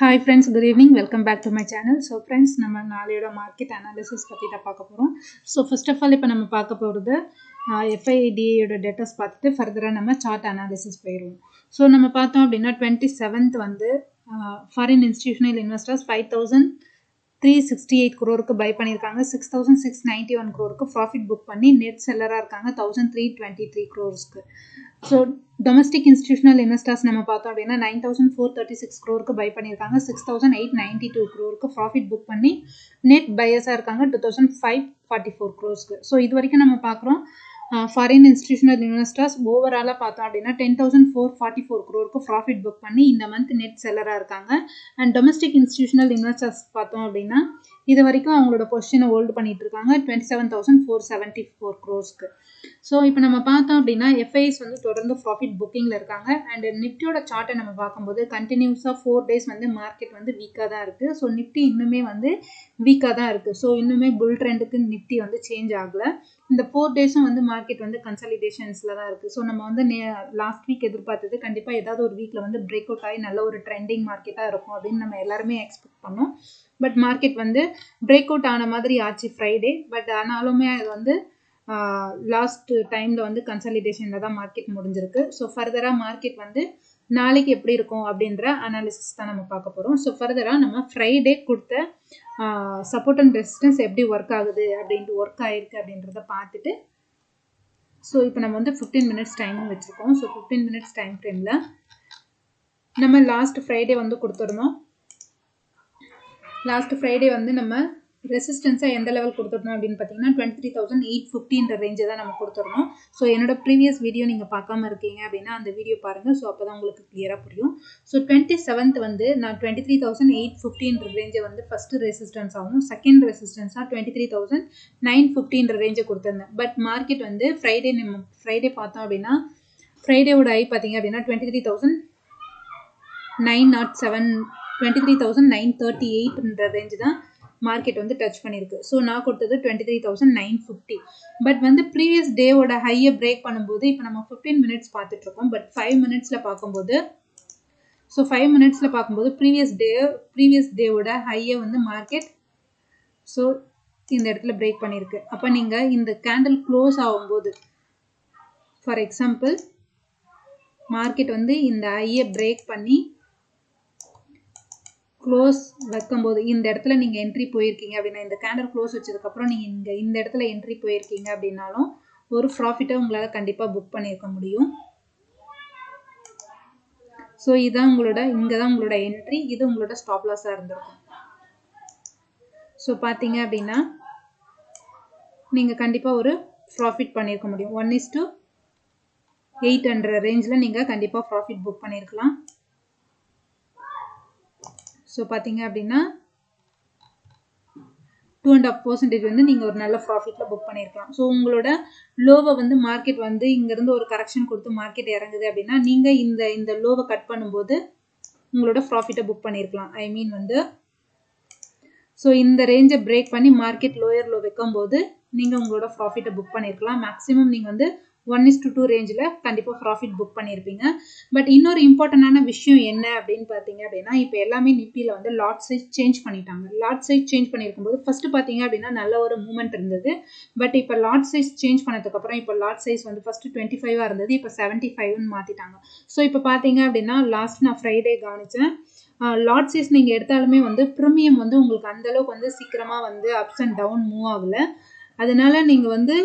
Hi friends good evening welcome back to my channel so friends நம்ம நாளையோட market analysis பற்றி தான் பார்க்க போகிறோம் ஸோ ஃபர்ஸ்ட் ஆஃப் ஆல் இப்போ நம்ம பார்க்க போகிறது எஃப்ஐடிஏயோட டேட்டாஸ் பார்த்துட்டு ஃபர்தராக நம்ம சார்ட் அனாலிசிஸ் போயிடுவோம். ஸோ நம்ம பார்த்தோம் அப்படின்னா டுவெண்ட்டி செவன்த் வந்து foreign institutional investors five thousand three sixty eight குரோருக்கு buy பண்ணியிருக்காங்க. Six thousand six ninety one க்ரோருக்கு profit book பண்ணி நெட் செல்லராக இருக்காங்க. தௌசண்ட் த்ரீ டுவெண்ட்டி த்ரீ குரோர்ஸ்க்கு ஸோ டொமஸ்டிக் இன்ஸ்டியூஷனல் இன்வெஸ்டர்ஸ் நம்ம பார்த்தோம் அப்படின்னா nine thousand four thirty six க்ரோருக்கு buy பண்ணியிருக்காங்க. Six thousand eight ninety two க்ரோருக்கு profit book பண்ணி நெட் பையஸாக இருக்காங்க. Two thousand five forty four க்ரோஸ்க்கு so இது வரைக்கும் நம்ம பார்க்குறோம். ஃபாரின் இன்ஸ்டியூஷனல் இன்வெஸ்டர்ஸ் ஓவராலாக பார்த்தோம் அப்படின்னா ten thousand four forty four க்ரோருக்கு profit book பண்ணி இந்த மந்த் நெட் செல்லராக இருக்காங்க. அண்ட் டொமஸ்டிக் இன்ஸ்டியூஷனல் இன்வெஸ்டர்ஸ் பார்த்தோம் அப்படின்னா இது வரைக்கும் அவங்களோட பொசிஷனை ஹோல்டு பண்ணிட்டு இருக்காங்க twenty seven thousand four seventy four க்ரோஸ்க்கு so இப்போ நம்ம பார்த்தோம் அப்படின்னா எஃப்ஐஸ் வந்து தொடர்ந்து ப்ராஃபிட் புக்கிங்கில் இருக்காங்க. அண்ட் நிஃப்டியோட சார்ட்டை நம்ம பார்க்கும்போது கண்டினியூஸாக ஃபோர் டேஸ் வந்து மார்க்கெட் வந்து வீக்காக தான் இருக்குது ஸோ நிஃப்டி இன்னுமே வந்து வீக்காக தான் இருக்குது ஸோ இன்னுமே புல் ட்ரெண்டுக்கு நிஃப்டி வந்து சேஞ்ச் ஆகலை. இந்த ஃபோர் டேஸும் வந்து மார்க்கெட் வந்து கன்சாலிடேஷன்ஸில் தான் இருக்குது ஸோ நம்ம வந்து நே லாஸ்ட் வீக் எதிர்பார்த்தது கண்டிப்பாக ஏதாவது ஒரு வீக்கில் வந்து பிரேக் அவுட் ஆகி நல்ல ஒரு ட்ரெண்டிங் மார்க்கெட்டாக இருக்கும் அப்படின்னு நம்ம எல்லாருமே எக்ஸ்பெக்ட் பண்ணோம். பட் மார்க்கெட் வந்து பிரேக் அவுட் ஆன மாதிரி ஆச்சு ஃப்ரைடே பட் ஆனாலுமே அது வந்து லாஸ்ட் டைமில் வந்து கன்சாலிடேஷனில் தான் மார்க்கெட் முடிஞ்சிருக்கு. ஸோ ஃபர்தராக மார்க்கெட் வந்து நாளைக்கு எப்படி இருக்கும் அப்படின்ற அனாலிசிஸ் தான் நம்ம பார்க்க போகிறோம் ஸோ ஃபர்தராக நம்ம ஃப்ரைடே கொடுத்த சப்போர்ட் அண்ட் ரெசிஸ்டன்ஸ் எப்படி ஒர்க் ஆகுது அப்படின்ட்டு ஒர்க் ஆகிருக்கு அப்படின்றத பார்த்துட்டு ஸோ இப்போ நம்ம வந்து ஃபிஃப்டீன் மினிட்ஸ் டைமும் வச்சுருக்கோம். ஸோ ஃபிஃப்டீன் மினிட்ஸ் டைம் ஃப்ரேமில் நம்ம லாஸ்ட் ஃப்ரைடே வந்து கொடுத்துருந்தோம் லாஸ்ட் ஃப்ரைடே வந்து நம்ம ரெசிஸ்டன்ஸாக எந்த லெவல் கொடுத்துருந்தோம் அப்படின்னு பார்த்தீங்கன்னா டுவெண்ட்டி த்ரீ தௌசண்ட் எயிட் ஃபிஃப்டின்ற ரேஞ்சை தான் நம்ம கொடுத்துருந்தோம் ஸோ என்னோட ப்ரீவியஸ் வீடியோ நீங்கள் பார்க்காம இருக்கீங்க அப்படின்னா அந்த வீடியோ பாருங்கள் ஸோ அப்போ தான் உங்களுக்கு கிளியராக புரியும். ஸோ டுவெண்ட்டி செவன்த் வந்து நான் டுவெண்ட்டி த்ரீ தௌசண்ட் எயிட் ஃபிஃப்டின்ற ரேஞ்சை வந்து ஃபஸ்ட்டு ரெசிஸ்டன்ஸ் ஆகும் செகண்ட் ரெசிஸ்டன்ஸாக டுவெண்ட்டி த்ரீ தௌசண்ட் நைன் ஃபிஃப்டின்ற ரேஞ்சை கொடுத்துருந்தேன். பட் மார்க்கெட் வந்து ஃப்ரைடே நம்ம ஃப்ரைடே பார்த்தோம் அப்படின்னா ஃப்ரைடேவோட ஐ பார்த்தீங்க அப்படின்னா twenty three thousand nine not seven twenty three thousand nine thirty எயிட்ன்ற range தான் மார்க்கெட் வந்து டச் பண்ணியிருக்கு ஸோ நான் கொடுத்தது twenty three thousand nine fifty but வந்து ப்ரீவியஸ் டேவோட ஹையை பிரேக் பண்ணும்போது இப்போ நம்ம ஃபிஃப்டீன் மினிட்ஸ் பார்த்துட்ருக்கோம். பட் ஃபைவ் மினிட்ஸில் பார்க்கும்போது ஸோ ஃபைவ் மினிட்ஸில் பார்க்கும்போது ப்ரீவியஸ் டே ப்ரீவியஸ் டேவோட ஹையை வந்து மார்க்கெட் ஸோ இந்த இடத்துல பிரேக் பண்ணியிருக்கு அப்போ நீங்கள் இந்த கேண்டில் க்ளோஸ் ஆகும்போது ஃபார் எக்ஸாம்பிள் மார்க்கெட் வந்து இந்த ஐயை பிரேக் பண்ணி க்ளோஸ் வைக்கும்போது இந்த இடத்துல நீங்கள் என்ட்ரி போயிருக்கீங்க அப்படின்னா இந்த கேண்டல் க்ளோஸ் வச்சதுக்கப்புறம் நீங்கள் இங்கே இந்த இடத்துல என்ட்ரி போயிருக்கீங்க அப்படின்னாலும் ஒரு ப்ராஃபிட்டை உங்களால் கண்டிப்பாக புக் பண்ணியிருக்க முடியும். ஸோ இதுதான் உங்களோட இங்கே தான் உங்களோட என்ட்ரி இது உங்களோட ஸ்டாப் லாஸாக இருந்திருக்கும். ஸோ பார்த்தீங்க அப்படின்னா நீங்கள் கண்டிப்பாக ஒரு ப்ராஃபிட் பண்ணியிருக்க முடியும். One is two eight hundred ரேஞ்சில் நீங்கள் கண்டிப்பாக ப்ராஃபிட் புக் பண்ணியிருக்கலாம். ஸோ பார்த்தீங்க அப்படின்னா டூ அண்ட் ஆஃப் பர்சன்டேஜ் வந்து நீங்கள் ஒரு நல்ல ப்ராஃபிட்டில் புக் பண்ணியிருக்கலாம் ஸோ உங்களோட லோவை வந்து மார்க்கெட் வந்து இங்கேருந்து ஒரு கரெக்ஷன் கொடுத்து மார்க்கெட் இறங்குது அப்படின்னா நீங்கள் இந்த இந்த லோவை கட் பண்ணும்போது உங்களோட ப்ராஃபிட்டை புக் பண்ணியிருக்கலாம் ஐ மீன் வந்து ஸோ இந்த ரேஞ்சை பிரேக் பண்ணி மார்க்கெட் லோயர் லோ வைக்கும் போது நீங்கள் உங்களோட ப்ராஃபிட்டை புக் பண்ணியிருக்கலாம் மேக்ஸிமம் நீங்கள் வந்து ஒன் இஸ் டு டூ ரேஞ்சில் கண்டிப்பாக ப்ராஃபிட் புக் பண்ணியிருப்பீங்க பட் இன்னொரு இம்பார்ட்டண்டான விஷயம் என்ன அப்படின்னு பார்த்தீங்க அப்படின்னா இப்போ எல்லாமே நிப்பியில் வந்து லாட் சைஸ் சேஞ்ச் பண்ணிட்டாங்க. லாட் சைஸ் சேஞ்ச் பண்ணியிருக்கும்போது ஃபஸ்ட்டு பார்த்தீங்க அப்படின்னா நல்ல ஒரு மூமெண்ட் இருந்தது. பட் இப்போ லாட் சைஸ் சேஞ்ச் பண்ணதுக்கப்புறம் இப்போ லாட் சைஸ் வந்து ஃபஸ்ட்டு டுவெண்ட்டி ஃபைவாக இருந்தது இப்போ செவன்ட்டி ஃபைவ்னு மாற்றிட்டாங்க ஸோ இப்போ பார்த்தீங்க அப்படின்னா லாஸ்ட் நான் ஃப்ரைடே கவனித்தேன் லாட் சைஸ் நீங்கள் எடுத்தாலுமே வந்து ப்ரீமியம் வந்து உங்களுக்கு அந்தளவுக்கு வந்து சீக்கிரமாக வந்து அப்ஸ் அண்ட் டவுன் மூவ் ஆகலை. அதனால நீங்கள் வந்து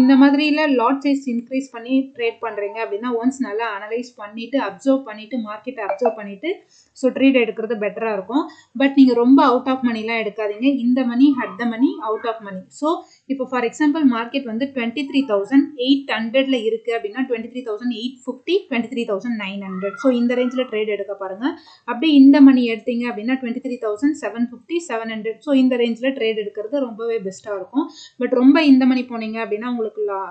இந்த மாதிரியில் லாட் சைஸ் இன்க்ரீஸ் பண்ணி ட்ரேட் பண்ணுறீங்க அப்படின்னா ஒன்ஸ் நல்லா அனலைஸ் பண்ணிவிட்டு அப்சர்வ் பண்ணிவிட்டு மார்க்கெட்டை அப்சர்வ் பண்ணிவிட்டு ஸோ ட்ரேட் எடுக்கிறது பெட்டராக இருக்கும். பட் நீங்கள் ரொம்ப அவுட் ஆஃப் மணிலாம் எடுக்காதீங்க. இந்த money at the money out of money so இப்போ ஃபார் எக்ஸாம்பிள் மார்க்கெட் வந்து டுவெண்ட்டி த்ரீ தௌசண்ட் எயிட் ஹண்ட்ரட்ல இருக்குது அப்படின்னா twenty three thousand eight fifty twenty three thousand nine hundred so இந்த ரேஞ்சில் ட்ரேட் எடுக்க பாருங்கள் அப்படியே இந்த மணி எடுத்தீங்க அப்படின்னா twenty three thousand seven fifty seven hundred so இந்த ரேஞ்சில் ட்ரேட் எடுக்கிறது ரொம்பவே பெஸ்ட்டாக இருக்கும். பட் ரொம்ப இந்த மணி போனீங்க அப்படின்னா உங்களுக்கு லா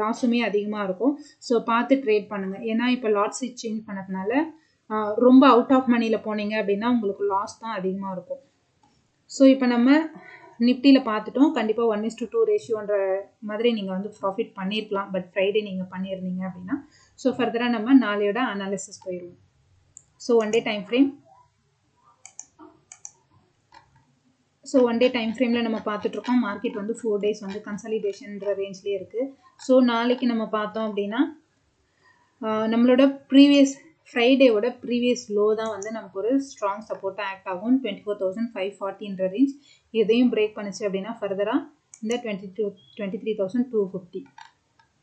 லாஸுமே அதிகமாக இருக்கும். ஸோ பார்த்து ட்ரேட் பண்ணுங்கள் ஏன்னா இப்போ லாட்ஸ் சேஞ்ச் பண்ணதுனால ரொம்ப அவுட் ஆஃப் மணியில் போனீங்க அப்படின்னா உங்களுக்கு லாஸ் தான் அதிகமாக இருக்கும். ஸோ இப்போ நம்ம நிஃப்டியில் பார்த்துட்டோம். கண்டிப்பாக ஒன் இஸ் டு டூ ரேஷியோன்ற மாதிரி நீங்கள் வந்து ப்ராஃபிட் பண்ணியிருக்கலாம் பட் ஃப்ரைடே நீங்கள் பண்ணியிருந்தீங்க அப்படின்னா ஸோ ஃபர்தராக நம்ம நாளையோட அனாலிசிஸ் போயிடுவோம் so one day time frame so one day time ஃப்ரேமில் நம்ம பார்த்துட்ருக்கோம் மார்க்கெட் வந்து ஃபோர் டேஸ் வந்து கன்சாலிடேஷன்ற ரேஞ்ச்லேயே இருக்குது ஸோ நாளைக்கு நம்ம பார்த்தோம் அப்படின்னா நம்மளோட ப்ரீவியஸ் ஃப்ரைடேவோட ப்ரீவியஸ் லோ தான் வந்து நமக்கு ஒரு ஸ்ட்ராங் சப்போர்ட்டாக ஆக்ட் ஆகும். டுவெண்ட்டி ஃபோர் தௌசண்ட் ஃபைவ் ஃபார்ட்டின்ற ரேஞ்ச் எதையும் பிரேக் பண்ணுச்சு அப்படின்னா ஃபர்தராக இந்த twenty two twenty three thousand two fifty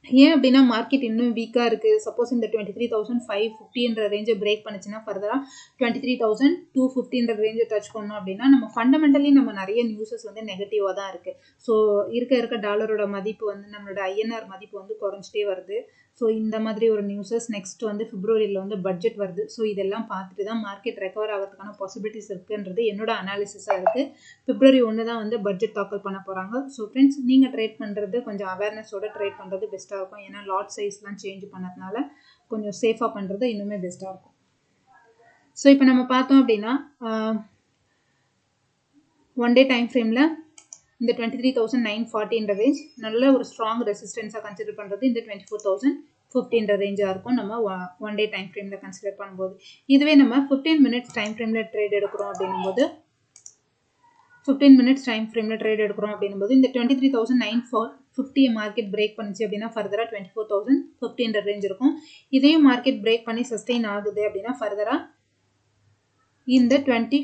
ஏன் அப்படின்னா மார்க்கெட் இன்னும் வீக்காக இருக்குது சப்போஸ் இந்த டுவெண்ட்டி த்ரீ தௌசண்ட் ஃபைவ் ஃபிஃப்டின்ற ரேஞ்சை பிரேக் பண்ணுச்சுன்னா ஃபர்தராக டுவெண்ட்டி த்ரீ தௌசண்ட் டூ ஃபிஃப்டின்ற ரேஞ்சை டச் பண்ணோம் அப்படின்னா நம்ம ஃபண்டமெண்டலி நம்ம நிறைய நியூஸஸ் வந்து நெகட்டிவாக தான் இருக்குது ஸோ இருக்க இருக்க டாலரோட மதிப்பு வந்து நம்மளோட ஐஎன்ஆர் மதிப்பு வந்து குறைஞ்சிட்டே வருது. ஸோ இந்த மாதிரி ஒரு நியூஸஸ் நெக்ஸ்ட் வந்து பிப்ரவரியில் வந்து பட்ஜெட் வருது. ஸோ இதெல்லாம் பார்த்துட்டு தான் மார்க்கெட் ரெக்கவர் ஆகிறதுக்கான பாசிபிலிட்டிஸ் இருக்குன்றது என்னோட அனாலிசிஸாக இருக்குது பிப்ரவரி ஒன்று தான் வந்து பட்ஜெட் தாக்கல் பண்ண போகிறாங்க ஸோ ஃப்ரெண்ட்ஸ் நீங்கள் ட்ரேட் பண்ணுறது கொஞ்சம் அவேர்னஸோட ட்ரேட் பண்ணுறது பெஸ்ட்டாக இருக்கும். ஏன்னா லாட் சைஸ்லாம் சேஞ்ச் பண்ணதுனால கொஞ்சம் சேஃபாக பண்ணுறது இன்னுமே பெஸ்ட்டாக இருக்கும். ஸோ இப்போ நம்ம பார்த்தோம் அப்படின்னா ஒன் டே டைம் ஃப்ரேமில் இந்த டுவெண்ட்டி த்ரீ தௌசண்ட் நைன் ஃபார்ட்டின்ற ரேஞ்ச் நல்ல ஒரு ஸ்ட்ராங் ரெசிஸ்டன்ஸாக கன்சிடர் பண்ணுறது இந்த டுவெண்ட்டி ஃபோர் தௌசண்ட் ஃபிஃப்டின்ற ரேஞ்சாக இருக்கும். நம்ம ஒன் டே டைம் ஃப்ரேமில் கன்சிடர் பண்ணும்போது. இதுவே நம்ம ஃபிஃப்டீன் மினிட்ஸ் டைம் ஃப்ரேமில் ட்ரேட் எடுக்கிறோம் அப்படிங்கும்போது ஃபிஃப்டீன் மினிட்ஸ் டைம் ஃப்ரேமில் ட்ரேட் எடுக்கிறோம் அப்படிங்கும்போது இந்த twenty three thousand nine four fifty market break பண்ணிச்சு அப்படின்னா ஃபர்தராக டுவெண்ட்டி ஃபோர் தௌசண்ட் ஃபிஃப்டின்ற ரேஞ்ச் இருக்கும். இதையும் மார்க்கெட் பிரேக் பண்ணி சஸ்டெயின் ஆகுது அப்படின்னா ஃபர்தராக இந்த டுவெண்ட்டி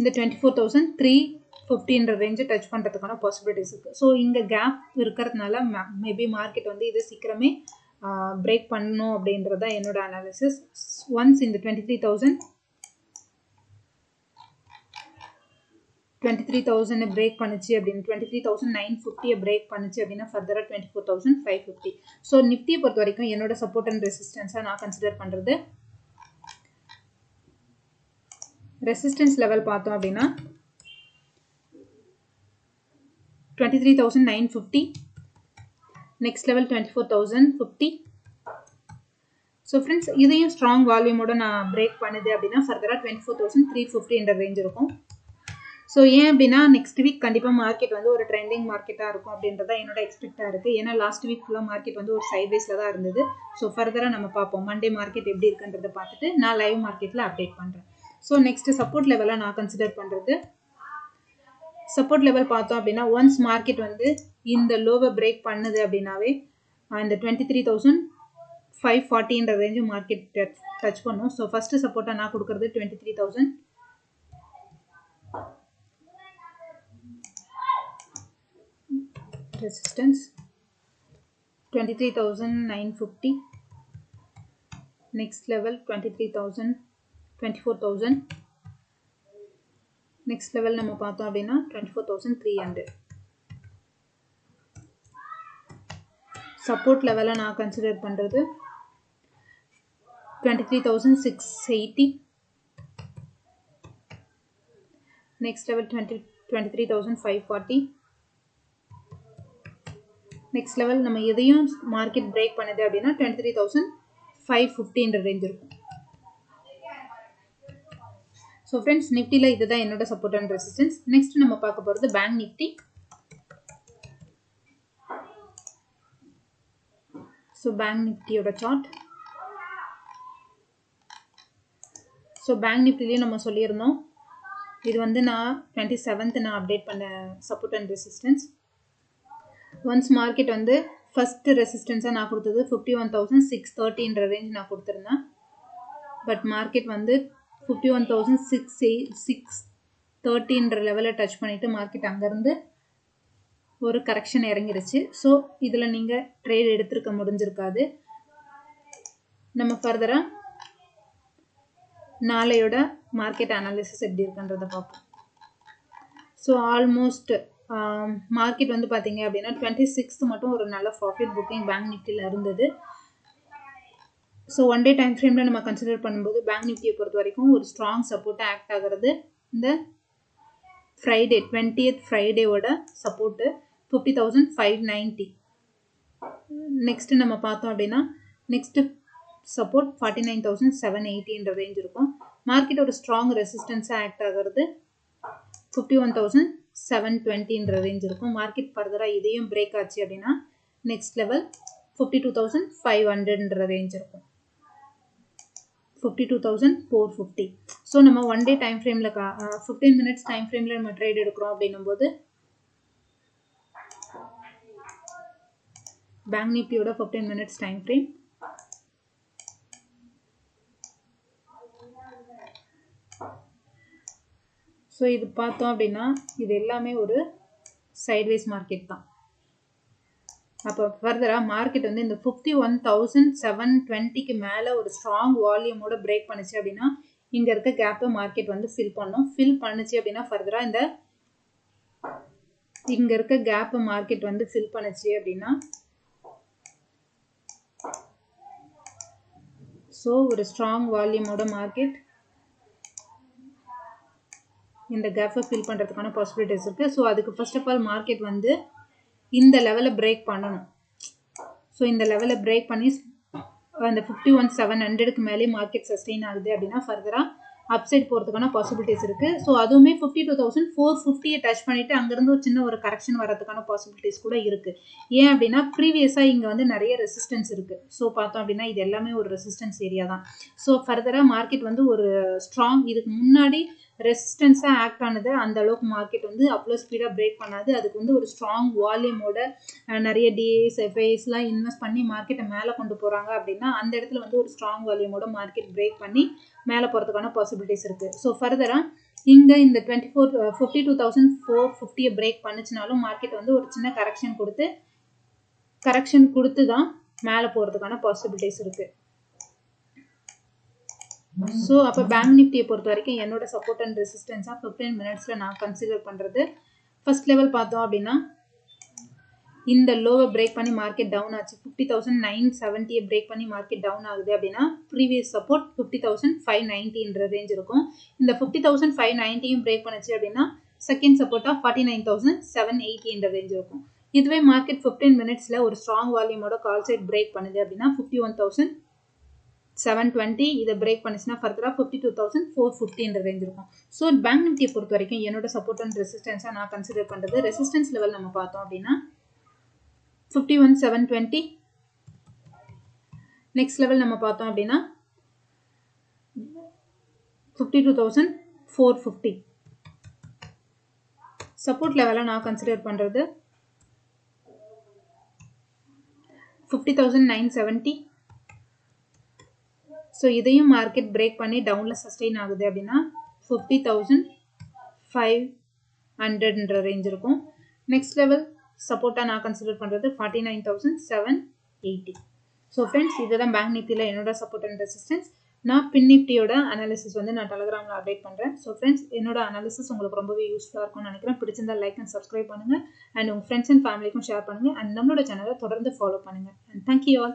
இந்த டுவெண்ட்டி ஃபோர் தௌசண்ட் த்ரீ ஃபிஃப்டின்ற ரேஞ்சை டச் பண்ணுறதுக்கான பாசிபிலிட்டிஸ் இருக்குது ஸோ இங்கே கேப் இருக்கிறதுனால மேபி மார்க்கெட் வந்து இது சீக்கிரமே பிரேக் பண்ணணும் அப்படின்றது தான் என்னோட அனாலிசிஸ் ஒன்ஸ் இந்த twenty three thousand twenty three thousand break பண்ணுச்சு அப்படின்னு டுவெண்ட்டி த்ரீ தௌசண்ட் நைன் ஃபிஃப்டியை பிரேக் பண்ணுச்சு அப்படின்னா ஃபர்தராக twenty four thousand five fifty so நிஃப்டியை பொறுத்த வரைக்கும் என்னோட சப்போர்ட் அண்ட் ரெசிஸ்டன்ஸாக நான் கன்சிடர் பண்ணுறது ரெசிஸ்டன்ஸ் லெவல் பார்த்தோம் அப்படின்னா twenty three thousand nine fifty next level twenty four thousand fifty so friends இதையும் ஸ்ட்ராங் வால்யூமோட நான் பிரேக் பண்ணுது அப்படின்னா ஃபர்தராக டுவெண்ட்டி ஃபோர் தௌசண்ட் த்ரீ ஃபிஃப்டின்ற ரேஞ்ச் இருக்கும். ஸோ ஏன் அப்படின்னா நெக்ஸ்ட் வீக் கண்டிப்பாக மார்க்கெட் வந்து ஒரு ட்ரெண்டிங் மார்க்கெட்டாக இருக்கும் அப்படின்றத என்னோட எக்ஸ்பெக்டாக இருக்குது ஏன்னா லாஸ்ட் வீக் ஃபுல்லாக மார்க்கெட் வந்து ஒரு சைட்வேஸில் தான் இருந்தது. ஸோ ஃபர்தராக நம்ம பார்ப்போம். மண்டே மார்க்கெட் எப்படி இருக்குன்றதை பார்த்துட்டு நான் லைவ் மார்க்கெட்டில் அப்டேட் பண்ணுறேன் ஸோ நெக்ஸ்ட் சப்போர்ட் லெவலாக நான் கன்சிடர் பண்ணுறது சப்போர்ட் லெவல் பார்த்தோம் அப்படின்னா ஒன்ஸ் மார்க்கெட் வந்து இந்த லோவை பிரேக் பண்ணுது அப்படின்னாவே இந்த டுவெண்ட்டி த்ரீ தௌசண்ட் ஃபைவ் ஃபார்ட்டின்ற ரேஞ்சு மார்க்கெட் டச் பண்ணும். ஸோ ஃபஸ்ட்டு சப்போர்ட்டாக நான் கொடுக்குறது twenty three thousand resistance twenty three thousand nine fifty next level twenty three thousand level 23000 24000 next level நம்ம பார்த்தோம் அப்படின்னா 24300 சப்போர்ட் லெவலை நான் கன்சிடர் பண்ணுறது twenty three thousand six eighty next level twenty twenty three thousand five forty next level நம்ம எதையும் market break பண்ணுது அப்படின்னா டுவெண்ட்டி த்ரீ தௌசண்ட் ஃபைவ் ஃபிஃப்டின்ற ரேஞ்ச் இருக்கும். ஸோ ஃப்ரெண்ட்ஸ் நிஃப்டியில் இதுதான் என்னோட சப்போர்ட் அண்ட் ரெசிஸ்டன்ஸ் நெக்ஸ்ட் நம்ம பார்க்க போகிறது பேங்க் நிஃப்டி ஸோ பேங்க் நிஃப்டியோட சார்ட் ஸோ பேங்க் நிஃப்டிலையும் நம்ம சொல்லியிருந்தோம். இது வந்து நான் டுவெண்ட்டி செவன்த் நான் அப்டேட் பண்ண support and resistance once market வந்து ஃபஸ்ட்டு ரெசிஸ்டன்ஸாக நான் கொடுத்தது ஃபிஃப்டி ஒன் தௌசண்ட் சிக்ஸ் தேர்ட்டின்ற ரேஞ்ச் நான் கொடுத்துருந்தேன். பட் மார்க்கெட் வந்து fifty one thousand six eight six தேர்ட்டின்ற லெவலில் டச் பண்ணிவிட்டு மார்க்கெட் அங்கேருந்து ஒரு கரெக்ஷன் இறங்கிருச்சு. ஸோ இதில் நீங்கள் ட்ரேட் எடுத்திருக்க முடிஞ்சிருக்காது. நம்ம ஃபர்தராக நாளையோட மார்க்கெட் அனாலிசிஸ் எப்படி இருக்குன்றத பார்ப்போம். ஸோ ஆல்மோஸ்ட் மார்க்கெட் வந்து பார்த்தீங்க அப்படின்னா டுவெண்ட்டி சிக்ஸ்த் மட்டும் ஒரு நல்ல ப்ராஃபிட் புக்கிங் பேங்க் நிஃப்டியில் இருந்தது. ஸோ ஒன் டே டைம் ஃப்ரேமில் நம்ம கன்சிடர் பண்ணும்போது பேங்க் நிஃப்டியை பொறுத்த வரைக்கும் ஒரு ஸ்ட்ராங் சப்போர்ட்டாக ஆக்ட் ஆகிறது இந்த Friday twentieth ஃப்ரைடேவோட support fifty thousand five ninety next நம்ம பார்த்தோம் அப்படின்னா next support forty nine thousand seven எயிட்டின்ற range இருக்கும். மார்க்கெட்டோட ஸ்ட்ராங் ரெசிஸ்டன்ஸாக ஆக்ட் ஆகிறது ஃபிஃப்டி ஒன் தௌசண்ட் செவன் டுவெண்ட்டின்ற ரேஞ்ச் இருக்கும். மார்க்கெட் ஃபர்தராக இதையும் பிரேக் ஆச்சு அப்படின்னா next level fifty two thousand five ஹண்ட்ரட்ன்ற range இருக்கும். Fifty two thousand four fifty so நம்ம ஒன் டே டைம் ஃப்ரேமில் ஃபிஃப்டீன் மினிட்ஸ் டைம் ஃப்ரேமில் நம்ம ட்ரேட் எடுக்கிறோம் அப்படின்னும் போது பேங்க் நிஃப்டியோட fifteen minutes time frame so இது பார்த்தோம் அப்படின்னா இது எல்லாமே ஒரு சைட்வேஸ் மார்க்கெட் தான். அப்போ ஃபர்தராக மார்க்கெட் வந்து இந்த ஃபிஃப்டி ஒன் தௌசண்ட் செவன் டுவெண்ட்டிக்கு மேலே ஒரு ஸ்ட்ராங் வால்யூமோட பிரேக் பண்ணுச்சு அப்படின்னா இங்கே இருக்க கேப்பை மார்க்கெட் வந்து ஃபில் பண்ணும். ஃபில் பண்ணுச்சு அப்படின்னா ஃபர்தராக இந்த இங்கே இருக்க கேப்பை மார்க்கெட் வந்து ஃபில் பண்ணுச்சு அப்படின்னா ஸோ ஒரு ஸ்ட்ராங் வால்யூமோட மார்க்கெட் இந்த கேப்பை ஃபில் பண்ணுறதுக்கான பாசிபிலிட்டிஸ் இருக்குது ஸோ அதுக்கு ஃபர்ஸ்ட் ஆஃப் ஆல் மார்க்கெட் வந்து இந்த லெவலை பிரேக் பண்ணணும். ஸோ இந்த லெவலை பிரேக் பண்ணி அந்த ஃபிஃப்டி ஒன் செவன் ஹண்ட்ரடுக்கு மேலே மார்க்கெட் சஸ்டெயின் ஆகுது அப்படின்னா ஃபர்தராக அப்சைட் போகிறதுக்கான பாசிபிலிட்டிஸ் இருக்குது ஸோ அதுவுமே ஃபிஃப்டி டூ தௌசண்ட் ஃபோர் ஃபிஃப்டியை டச் பண்ணிவிட்டு அங்கேருந்து ஒரு சின்ன ஒரு கரெக்ஷன் வரதுக்கான பாசிபிலிட்டிஸ் கூட இருக்குது ஏன் அப்படின்னா ப்ரீவியஸாக இங்கே வந்து நிறைய ரெசிஸ்டன்ஸ் இருக்குது ஸோ பார்த்தோம் அப்படின்னா இது எல்லாமே ஒரு ரெசிஸ்டன்ஸ் ஏரியா தான். ஸோ ஃபர்தராக மார்க்கெட் வந்து ஒரு ஸ்ட்ராங் இதுக்கு முன்னாடி ரெசிஸ்டன்ஸாக ஆக்ட் ஆனது அந்த அளவுக்கு மார்க்கெட் வந்து அவ்வளோ ஸ்பீடாக பிரேக் பண்ணாது. அதுக்கு வந்து ஒரு ஸ்ட்ராங் வால்யூமோட நிறைய டிஏஸ் எஃப்ஐஸ்லாம் இன்வெஸ்ட் பண்ணி மார்க்கெட்டை மேலே கொண்டு போகிறாங்க அப்படின்னா அந்த இடத்துல வந்து ஒரு ஸ்ட்ராங் வால்யூமோட மார்க்கெட் பிரேக் பண்ணி மேலே போகிறதுக்கான பாசிபிலிட்டிஸ் இருக்குது ஸோ ஃபர்தராக இங்கே இந்த twenty four fifty two thousand four ஃபிஃப்டியை break பண்ணிச்சுனாலும் மார்க்கெட் வந்து ஒரு சின்ன கரெக்ஷன் கொடுத்து கரெக்ஷன் கொடுத்து தான் மேலே போகிறதுக்கான பாசிபிலிட்டிஸ் இருக்குது ஸோ அப்போ பேங்க் நிஃப்டியை பொறுத்த வரைக்கும் என்னோட சப்போர்ட் அண்ட் ரெசிஸ்டன்ஸாக ஃபிஃப்டீன் மினிட்ஸில் நான் கன்சிடர் பண்ணுறது ஃபர்ஸ்ட் லெவல் பார்த்தோம் அப்படின்னா இந்த லோவை பிரேக் பண்ணி மார்க்கெட் டவுன் ஆச்சு. ஃபிஃப்டி தௌசண்ட் நைன் செவன்ட்டியை பிரேக் பண்ணி மார்க்கெட் டவுன் ஆகுது அப்படின்னா previous support fifty thousand five நைன்ட்டின்ற range இருக்கும். இந்த ஃபிஃப்டி தௌசண்ட் ஃபைவ் நைன்ட்டியும் பிரேக் பண்ணுச்சு அப்படின்னா செகண்ட் சப்போர்ட்டாக ஃபார்ட்டி நைன் தௌசண்ட் செவன் எயிட்டின்ற ரேஞ்ச் இருக்கும். இதுவே மார்க்கெட் ஃபிஃப்டீன் மினிட்ஸில் ஒரு ஸ்ட்ராங் வால்யூமோட கால் சைட் பிரேக் பண்ணுது அப்படின்னா fifty one thousand seven twenty இதை பிரேக் பண்ணிச்சுன்னா ஃபர்தராக ஃபிஃப்டி டூ தௌசண்ட் ஃபோர் ஃபிஃப்டின்ற ரேஞ்ச் இருக்கும். ஸோ பேங்க் நிஃப்டியை பொறுத்த வரைக்கும் என்னோட சப்போர்ட் அண்ட் ரெசிஸ்டன்ஸாக நான் கன்சிடர் பண்ணுறது ரெசிஸ்டன்ஸ் லெவல் நம்ம பார்த்தோம் அப்படின்னா fifty one seven twenty next level நம்ம பார்த்தோம் அப்படின்னா fifty two thousand four fifty support லெவலை நான் கன்சிடர் பண்ணுறது fifty thousand nine seventy so இதையும் மார்க்கெட் பிரேக் பண்ணி டவுனில் சஸ்டெயின் ஆகுது அப்படின்னா ஃபிஃப்டி தௌசண்ட் ஃபைவ் ஹண்ட்ரட்ன்ற ரேஞ்ச் இருக்கும். நெக்ஸ்ட் லெவல் சப்போர்ட்டாக நான் கன்சிடர் பண்ணுறது forty nine thousand seven eighty so friends இதுதான் பேங்க் நிஃப்டியில் என்னோட சப்போர்ட் அண்ட் ரெசிஸ்டன்ஸ் நான் பின் நிஃப்டியோட அனாலிசிஸ் வந்து நான் டெலகிராமில் அப்டேட் பண்ணுறேன் ஸோ ஃப்ரெண்ட்ஸ் என்னோட அனாலிசிஸ் உங்களுக்கு ரொம்பவே யூஸ்ஃபுல்லாக இருக்கும்னு நினைக்கிறேன். பிடிச்சிருந்தா லைக் அண்ட் சப்ஸ்கிரைப் பண்ணுங்கள் அண்ட் உங்கள் ஃப்ரெண்ட்ஸ் அண்ட் ஃபேமிலிக்கும் ஷேர் பண்ணுங்கள் அண்ட் நம்மளோட சேனலை தொடர்ந்து ஃபாலோ பண்ணுங்கள் அண்ட் தேங்க்யூ ஆல்